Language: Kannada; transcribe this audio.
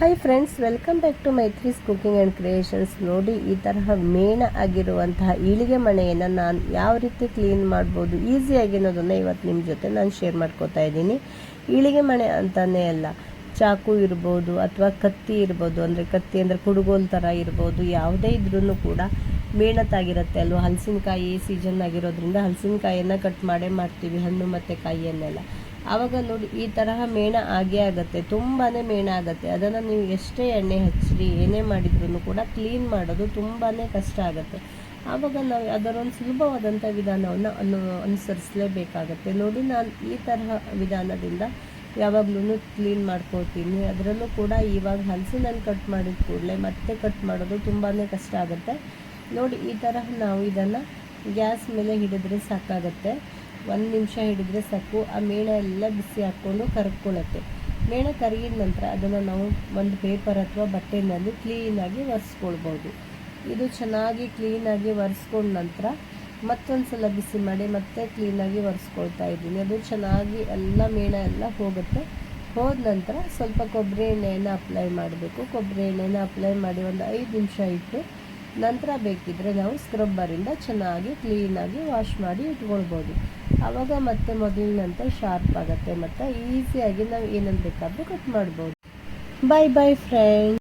Hi friends welcome back to Maitri's cooking and creations ನೋಡಿ, ಈ ತರಹ ಮೇಣ ಆಗಿರುವಂತಹ ಈಳಿಗೆ ಮಣೆಯನ್ನು ನಾನು ಯಾವ ರೀತಿ ಕ್ಲೀನ್ ಮಾಡ್ಬೋದು ಈಸಿಯಾಗಿ ಅನ್ನೋದನ್ನು ಇವತ್ತು ನಿಮ್ಮ ಜೊತೆ ನಾನು ಶೇರ್ ಮಾಡ್ಕೋತಾ ಇದ್ದೀನಿ. ಈಳಿಗೆ ಮಣೆ ಅಂತಲೇ ಅಲ್ಲ, ಚಾಕು ಇರ್ಬೋದು ಅಥವಾ ಕತ್ತಿ ಇರ್ಬೋದು, ಅಂದರೆ ಕತ್ತಿ ಅಂದರೆ ಕುಡುಗೋಲ್ ಥರ ಇರ್ಬೋದು, ಯಾವುದೇ ಇದ್ರೂ ಕೂಡ ಮೇಣತಾಗಿರುತ್ತೆ ಅಲ್ವಾ? ಹಲಸಿನಕಾಯಿ ಸೀಸನ್ ಆಗಿರೋದ್ರಿಂದ ಹಲಸಿನಕಾಯಿಯನ್ನು ಕಟ್ ಮಾಡೇ ಮಾಡ್ತೀವಿ, ಹಣ್ಣು ಮತ್ತು ಕಾಯಿಯನ್ನೆಲ್ಲ. ಆವಾಗ ನೋಡಿ ಈ ತರಹ ಮೇಣ ಆಗೇ ಆಗುತ್ತೆ ತುಂಬಾ ಮೇಣ ಆಗುತ್ತೆ. ಅದನ್ನು ನೀವು ಎಷ್ಟೇ ಎಣ್ಣೆ ಹಚ್ಚಿರಿ ಏನೇ ಮಾಡಿದ್ರೂ ಕೂಡ ಕ್ಲೀನ್ ಮಾಡೋದು ತುಂಬಾ ಕಷ್ಟ ಆಗುತ್ತೆ. ಆವಾಗ ನಾವು ಅದರೊಂದು ಸುಲಭವಾದಂಥ ವಿಧಾನವನ್ನು ಅನು, ಅನುಸರಿಸಲೇಬೇಕಾಗತ್ತೆ. ನೋಡಿ ನಾನು ಈ ತರಹ ವಿಧಾನದಿಂದ ಯಾವಾಗ್ಲೂ ಕ್ಲೀನ್ ಮಾಡ್ಕೋತೀನಿ ಅದರಲ್ಲೂ ಕೂಡ ಇವಾಗ ಹಲಸಿನಲ್ಲಿ ಕಟ್ ಮಾಡಿದ ಕೂಡಲೇ ಮತ್ತೆ ಕಟ್ ಮಾಡೋದು ತುಂಬಾ ಕಷ್ಟ ಆಗುತ್ತೆ. ನೋಡಿ ಈ ತರಹ ನಾವು ಇದನ್ನು ಗ್ಯಾಸ್ ಮೇಲೆ ಹಿಡಿದ್ರೆ ಸಾಕಾಗತ್ತೆ. ಒಂದು ನಿಮಿಷ ಹಿಡಿದ್ರೆ ಸಾಕು. ಆ ಮೇಣ ಎಲ್ಲ ಬಿಸಿ ಹಾಕ್ಕೊಂಡು ಕರ್ಕೊಳ್ಳುತ್ತೆ ಮೇಣ ಕರಗಿದ ನಂತರ ಅದನ್ನು ನಾವು ಒಂದು ಪೇಪರ್ ಅಥವಾ ಬಟ್ಟೆನಲ್ಲಿ ಕ್ಲೀನಾಗಿ ಒರೆಸ್ಕೊಳ್ಬೋದು. ಇದು ಚೆನ್ನಾಗಿ ಕ್ಲೀನಾಗಿ ಒರೆಸ್ಕೊಂಡ ನಂತರ ಮತ್ತೊಂದು ಸಲ ಬಿಸಿ ಮಾಡಿ ಮತ್ತೆ ಕ್ಲೀನಾಗಿ ಒರೆಸ್ಕೊಳ್ತಾ ಇದ್ದೀನಿ. ಅದು ಚೆನ್ನಾಗಿ ಎಲ್ಲ ಮೇಣ ಎಲ್ಲ ಹೋಗುತ್ತೆ. ಹೋದ ನಂತರ ಸ್ವಲ್ಪ ಕೊಬ್ಬರಿ ಎಣ್ಣೆಯನ್ನು ಅಪ್ಲೈ ಮಾಡಬೇಕು. ಕೊಬ್ಬರಿ ಎಣ್ಣೆನ ಅಪ್ಲೈ ಮಾಡಿ ಒಂದು ಐದು ನಿಮಿಷ ಇಟ್ಟು ನಂತರ ಬೇಕಿದ್ದರೆ ನಾವು ಸ್ಕ್ರಬ್ಬರಿಂದ ಚೆನ್ನಾಗಿ ಕ್ಲೀನಾಗಿ ವಾಶ್ ಮಾಡಿ ಇಟ್ಕೊಳ್ಬೋದು. ಆವಾಗ ಮತ್ತೆ ಮೊದಲಿನಂತೆ ಶಾರ್ಪ್ ಆಗುತ್ತೆ ಮತ್ತು ಈಸಿಯಾಗಿ ನಾವು ಏನನ್ನು ಬೇಕಾದರೂ ಕಟ್ ಮಾಡ್ಬೋದು. ಬಾಯ್ ಬಾಯ್ ಫ್ರೆಂಡ್